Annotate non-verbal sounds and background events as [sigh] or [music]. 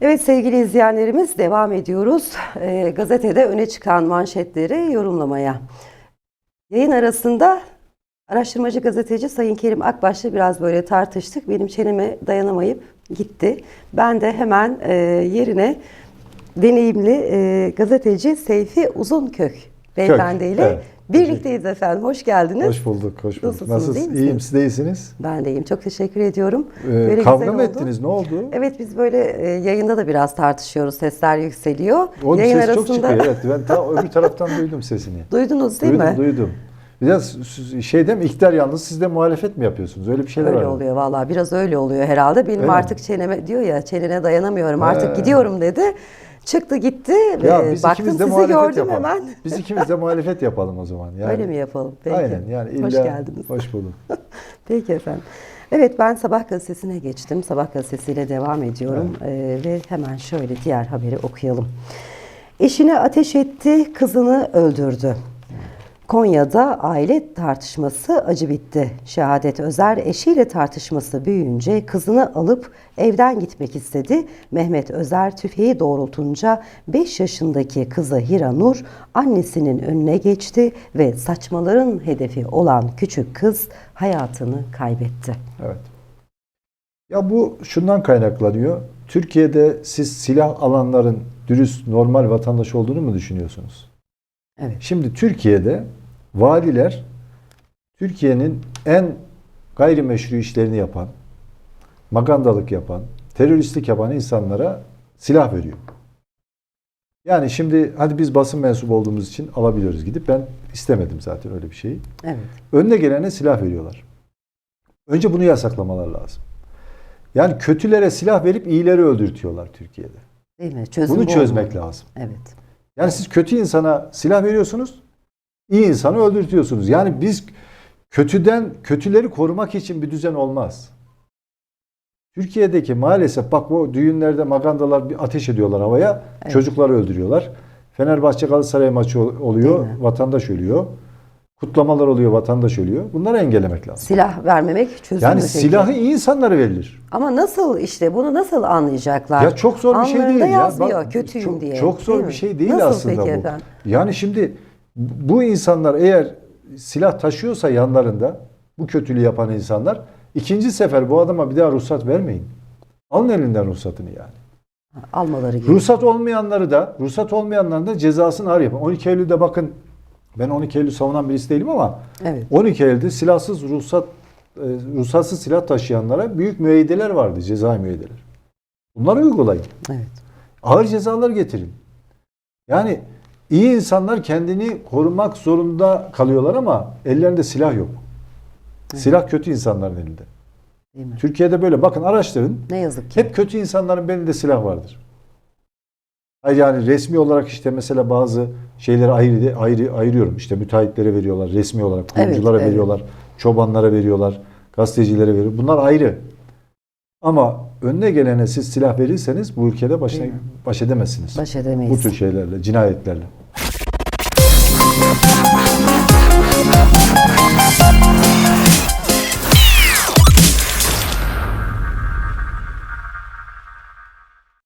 Evet sevgili izleyenlerimiz devam ediyoruz. Ee, gazetede öne çıkan manşetleri yorumlamaya. Yayın arasında araştırmacı gazeteci Sayın Kerim Akbaş'la biraz böyle tartıştık. Benim çeneme dayanamayıp gitti. Ben de hemen e, yerine deneyimli e, gazeteci Seyfi Uzunkök beyefendiyle evet. Birlikteyiz efendim. Hoş geldiniz. Hoş bulduk, hoş bulduk. Nasılsınız, Nasılsınız? misiniz? İyiyim, siz de iyisiniz. Ben de iyiyim. Çok teşekkür ediyorum. Ee, Böyle kavga mı oldu. ettiniz? Ne oldu? Evet biz böyle e, yayında da biraz tartışıyoruz. Sesler yükseliyor. Onun Yayın sesi çok çıkıyor. Evet, ben ta [laughs] öbür taraftan duydum sesini. Duydunuz değil duydum, mi? duydum. Biraz şey değil mi? İktidar yalnız siz de muhalefet mi yapıyorsunuz? Öyle bir şeyler Öyle var. oluyor vallahi biraz öyle oluyor herhalde. Benim Öyle mi? artık çeneme diyor ya çenene dayanamıyorum He. artık gidiyorum dedi. Çıktı gitti Ya ve biz baktım ikimiz de muhalefet gördüm yapalım. hemen. Biz ikimiz de muhalefet yapalım o zaman. Yani, Öyle mi yapalım? Peki. Aynen yani illa, Hoş geldiniz. Hoş bulduk. [laughs] Peki efendim. Evet ben Sabah gazetesine geçtim. Sabah gazetesiyle devam ediyorum Ee, ve hemen şöyle diğer haberi okuyalım. Eşine ateş etti, kızını öldürdü. Konya'da aile tartışması acı bitti. Şehadet Özer eşiyle tartışması büyüyünce kızını alıp evden gitmek istedi. Mehmet Özer tüfeği doğrultunca 5 yaşındaki kızı Hira Nur annesinin önüne geçti ve saçmaların hedefi olan küçük kız hayatını kaybetti. Evet. Ya bu şundan kaynaklanıyor. Türkiye'de siz silah alanların dürüst, normal vatandaş olduğunu mu düşünüyorsunuz? Evet. Şimdi Türkiye'de valiler Türkiye'nin en gayrimeşru işlerini yapan, magandalık yapan, teröristlik yapan insanlara silah veriyor. Yani şimdi hadi biz basın mensubu olduğumuz için alabiliyoruz gidip ben istemedim zaten öyle bir şeyi. Evet. Önüne gelene silah veriyorlar. Önce bunu yasaklamalar lazım. Yani kötülere silah verip iyileri öldürtüyorlar Türkiye'de. Değil mi? Çözüm Bunu bu çözmek olmalı. lazım. Evet. Yani siz kötü insana silah veriyorsunuz, iyi insanı öldürtüyorsunuz. Yani biz kötüden kötüleri korumak için bir düzen olmaz. Türkiye'deki maalesef bak bu düğünlerde magandalar bir ateş ediyorlar havaya, Evet. çocukları öldürüyorlar. Fenerbahçe Galatasaray maçı ol- oluyor, vatandaş ölüyor. Kutlamalar oluyor, vatandaş ölüyor. Bunları engellemek lazım. Silah vermemek çözüm Yani peki? silahı iyi insanlara verilir. Ama nasıl işte bunu nasıl anlayacaklar? Ya çok zor bir şey Alnlarında değil ya. yazmıyor Bak, kötüyüm çok, diye. Çok zor değil bir mi? şey değil nasıl aslında peki bu. efendim? Yani şimdi bu insanlar eğer silah taşıyorsa yanlarında bu kötülüğü yapan insanlar ikinci sefer bu adama bir daha ruhsat vermeyin. Alın elinden ruhsatını yani. Almaları gibi. Ruhsat olmayanları da ruhsat olmayanların da cezasını ağır yapın. 12 Eylül'de bakın ben 12 Eylül savunan birisi değilim ama Evet. 12 Eylül'de silahsız ruhsat e, ruhsatsız silah taşıyanlara büyük müeyyideler vardı, ceza müeyyideler. Bunları uygulayın. Evet. Ağır cezalar getirin. Yani iyi insanlar kendini korumak zorunda kalıyorlar ama ellerinde silah yok. Silah kötü insanların elinde. Değil mi? Türkiye'de böyle. Bakın araştırın. Ne yazık ki. Hep kötü insanların belinde silah vardır. Hayır yani resmi olarak işte mesela bazı şeyleri ayrı, ayrı ayırıyorum. İşte müteahhitlere veriyorlar resmi olarak, kuyumculara evet. veriyorlar, çobanlara veriyorlar, gazetecilere veriyor. Bunlar ayrı. Ama önüne gelene siz silah verirseniz bu ülkede mi? baş edemezsiniz. Baş edemeyiz. Bu tür şeylerle, cinayetlerle.